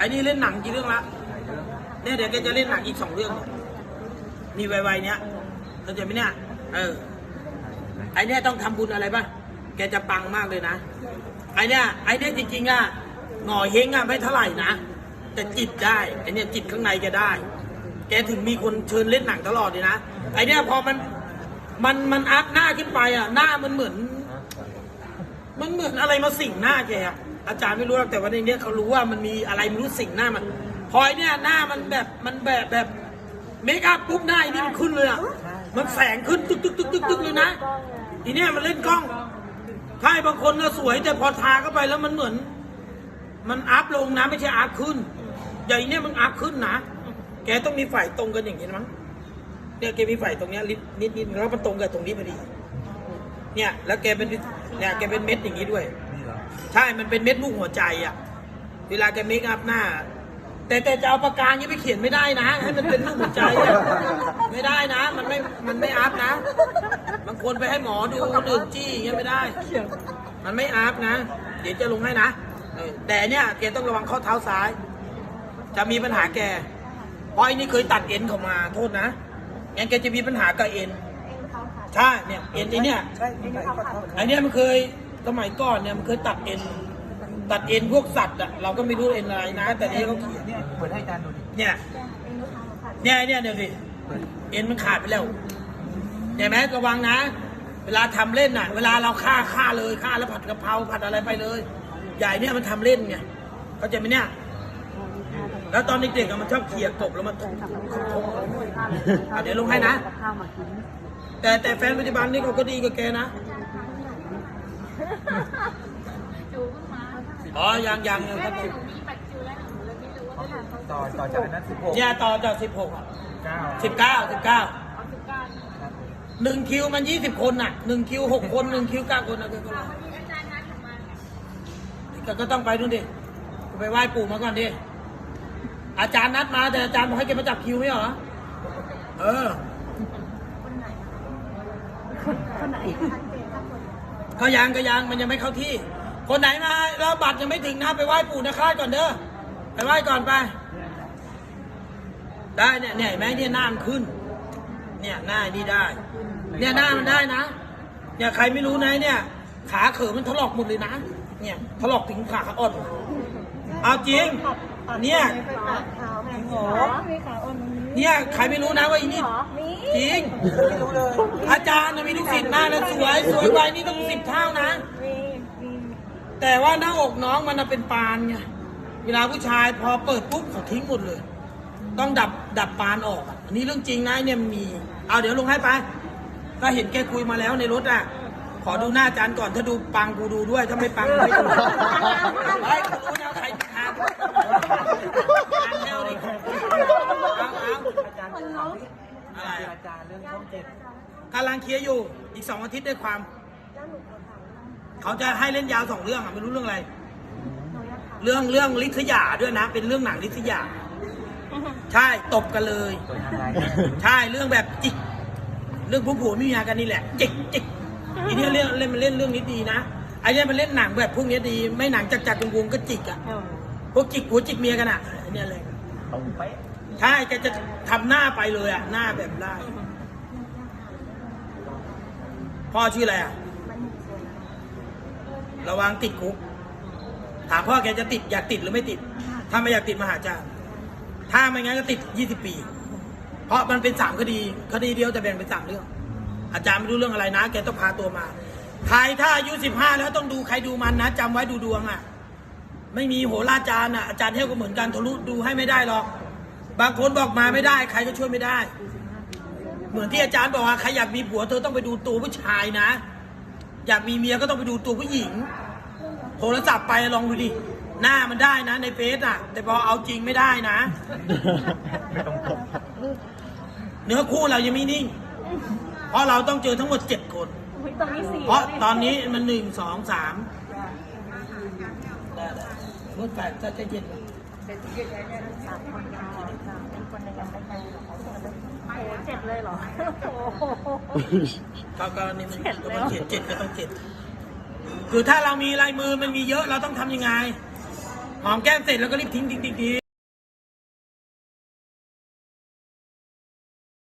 ไอ้นี่เล่นหนังกี่เรื่องละเนี่ยเดี๋ยวแกจะเล่นหนังอีกสองเรื่องนี่ไวๆเนี้ยเข้าใจไหมเนี่ย เออ ไอ้เนี่ยต้องทำบุญอะไรป่ะ แกจะปังมากเลยนะ ไอ้เนี่ย ไอ้เนี่ยจริงๆอะหน่อเฮงอะไม่เท่าไหร่นะ แต่จิตได้ ไอ้เนี่ยจิตข้างในแกได้ แกถึงมีคนเชิญเล่นหนังตลอดเลยนะ ไอ้เนี่ยพอมัน มัน มันอัพหน้าขึ้นไปอะ หน้ามันเหมือน มันเหมือนอะไรมาสิงหน้าแกอะ อาจารย์ไม่รู้หรอกแต่ว่าในเนี้ยเขารู้ว่ามันมีอะไรไม่รู้สิงหน้ามันพอไอ้เนี่ยหน้ามันแบบมันแบบแบบเมคอัพปุ๊บหน้าไอ้นี่มันขึ้นเลยอะมันแสงขึ้นตึกตึกตึกตึกตึกเลยนะอีเนี่ยมันเล่นกล้องใช่บางคนก็สวยแต่พอทาเข้าไปแล้วมันเหมือน มันอัพลงนะไม่ใช่อัพขึ้นอย่างอีเนี่ยมันอัพขึ้นนะแกต้องมีฝ่ายตรงกันอย่างนี้นะมั้งเนี่ยแกมีฝ่ายตรงเนี้ยนิดนิดนิดแล้วมันตรงกับตรงนี้พอดี เนี่ย แล้วแกเป็นเนี่ยแกเป็นเม็ดอย่างนี้ด้วยนี่เหรอ ใช่ มันเป็นเม็ดลูกหัวใจอะ เวลาแกเมคอัพหน้า แต่แต่จะเอาปากกาอย่างนี้ไปเขียนไม่ได้นะ ให้มันเป็นลูกหัวใจอะไม่ได้นะ มันไม่ มันไม่อัพนะ บางคนไปให้หมอดูดื่มจี้อย่างเงี้ยไม่ได้ มันไม่อัพนะ เดี๋ยวจะลงให้นะเออแต่เนี่ยแกต้องระวังข้อเท้าซ้าย จะมีปัญหาแกเพราะไอ้นี่เคยตัดเอ็นเข้ามา โทษนะ งั้นแกจะมีปัญหากับเอ็น ใช่ เนี่ย เอ็นไอ้เนี่ย ใช่ที่ไหนก็เท่าอันเนี้ยมันเคย สมัยก่อนเนี่ยมันเคยตัดเอ็น ตัดเอ็นพวกสัตว์อะเราก็ไม่รู้เอ็นอะไรนะ แต่นี่เขาเขียนเนี่ยเปิดให้อาจารย์ดูดิเนี่ยเนี่ยเนี่ยเดี๋ยวดิเอ็นมันขาดไปแล้วเห็นไหมระวังนะ เวลาทำเล่นน่ะ เวลาเราฆ่าฆ่าเลยฆ่าแล้วผัดกะเพราผัดอะไรไปเลย ใหญ่เนี่ยมันทำเล่นไงเข้าใจไหมเนี่ยแล้วตอนเด็กๆอะมันชอบเขี่ยกบแล้วมันทุบอะเดี๋ยวลงให้นะแต่แต่แฟนปัจจุบันนี่เขาก็ดีกับแกนะ อ๋อยังยังยังครับต่อต่อจากอันนั้นสิบหกเนี่ยต่อจากสิบหกเก้าสิบเก้าสิบเก้าครับผมหนึ่งคิวมันยี่สิบคนน่ะหนึ่งคิวหกคนหนึ่งคิวเก้าคนนะก็ก็ก็ก็ต้องไปนู่นดิไปไหว้ปู่มาก่อนดิอาจารย์นัดมาแต่อาจารย์บอกให้แกมาจับคิวไม่เหรอเออก็ ยังก็ยังมันยังไม่เข้าที่ คนไหนมาแล้วบัตรยังไม่ถึงนะไปไหว้ปู่นะคาดก่อนเด้อไปไหว้ก่อนไป ได้เนี่ยเนี่ยเห็นไหมเนี่ยหน้ามันขึ้น เนี่ยหน้านี่ได้ เนี่ยหน้ามันได้นะเนี่ยใครไม่รู้นะเนี่ย ขาเขินมันถลอกหมดเลยนะ เนี่ยถลอกถึงขาอ่อนเอาจริงเนี่ยมีขาอ่อนตรงนี้เนี่ยใครไม่รู้นะว่าอีนี่เหรอมีจริงไม่รู้เลยอาจารย์น่ะ มีลูกศิษย์มากแล้วสวยสวยไปนี่ต้องสิบเท่านะ มีมีแต่ว่าหน้าอกน้องมันน่ะเป็นปานไงเวลาผู้ชายพอเปิดปุ๊บเขาทิ้งหมดเลย ต้องดับดับปานออกอะอันนี้เรื่องจริงนะเนี่ยมันมีเอาเดี๋ยวลงให้ไป ก็เห็นแกคุยมาแล้วในรถอะ ขอดูหน้าอาจารย์ก่อนถ้าดูปังกูดูด้วย ถ้าไม่ปังกูไม่ดูไอ้กูดูนะใครผิดทางทางแนวดิเอาเอาอาจารย์ถามที่ อะไรอะอาจารย์เรื่องช่องเจ็ดกำลังเคลียร์อยู่อีกสองอาทิตย์ได้ความ เขาจะให้เล่นยาวสองเรื่องอะไม่รู้เรื่องอะไร เรื่องเรื่องลิษยาด้วยนะ เป็นเรื่องหนังลิษยา ใช่ตบกันเลยตัวทางไลน์เนี่ยใช่เรื่องแบบจิกเรื่องผู้ผัวไม่มียากันนี่แหละจิกจิกอีเนี่ยเล่นเล่นมันเล่นเรื่องนี้ดีนะไอ้เนี่ยมันเล่นหนังแบบพวกนี้ดี ไม่หนังจักจักวงๆก็จิกอะพวกจิกผัวจิกเมียกันอะไอ้เนี่ยเลยตรงเป๊ะ ใช่แกจะทำหน้าไปเลยอะหน้าแบบได้พ่อชื่ออะไรอะระวังติดคุก ถามพ่อแกจะติดอยากติดหรือไม่ติด ถ้าไม่อยากติดมหาจารย์ถ้าไม่งั้นก็ติด20ปี เพราะมันเป็นสามคดี คดีเดียวแต่แบ่งเป็นสามเรื่อง อาจารย์ไม่รู้เรื่องอะไรนะ แกต้องพาตัวมา ใครถ้าอายุ15แล้วต้องดูใครดูมันนะจำไว้ดูดวงอะ ไม่มีโหราจารย์อะอาจารย์เทพก็เหมือนกันทะลุดูให้ไม่ได้หรอก บางคนบอกมาไม่ได้ ใครก็ช่วยไม่ได้ เหมือนที่อาจารย์บอกว่าใครอยากมีผัวเธอต้องไปดูตัวผู้ชายนะ อยากมีเมียก็ต้องไปดูตัวผู้หญิง โทรศัพท์ไปลองดูดิหน้ามันได้นะ ในเฟซอะ แต่พอเอาจริงไม่ได้นะไม่ตรงปกเนื้อคู่เรายังไม่นิ่ง เพราะเราต้องเจอทั้งหมดเจ็ดคนอุ๊ยตอนนี้สี่เพราะตอนนี้มันหนึ่งสองสามได้ได้มืดแปดจะจะเย็นกว่า สามคนค่ะสามเป็นคนในยังไม่ไปหรอโอ้โหเจ็ดเลยเหรอ โอ้โห ก็ก็นี่มันเจ็ดก็แล้มันวเขียนเจ็ดก็ต้องเจ็ดคือถ้าเรามีลายมือมันมีเยอะเราต้องทำยังไงหอมแก้มเสร็จแล้วก็รีบทิ้งทิ้งทิ้งทิ้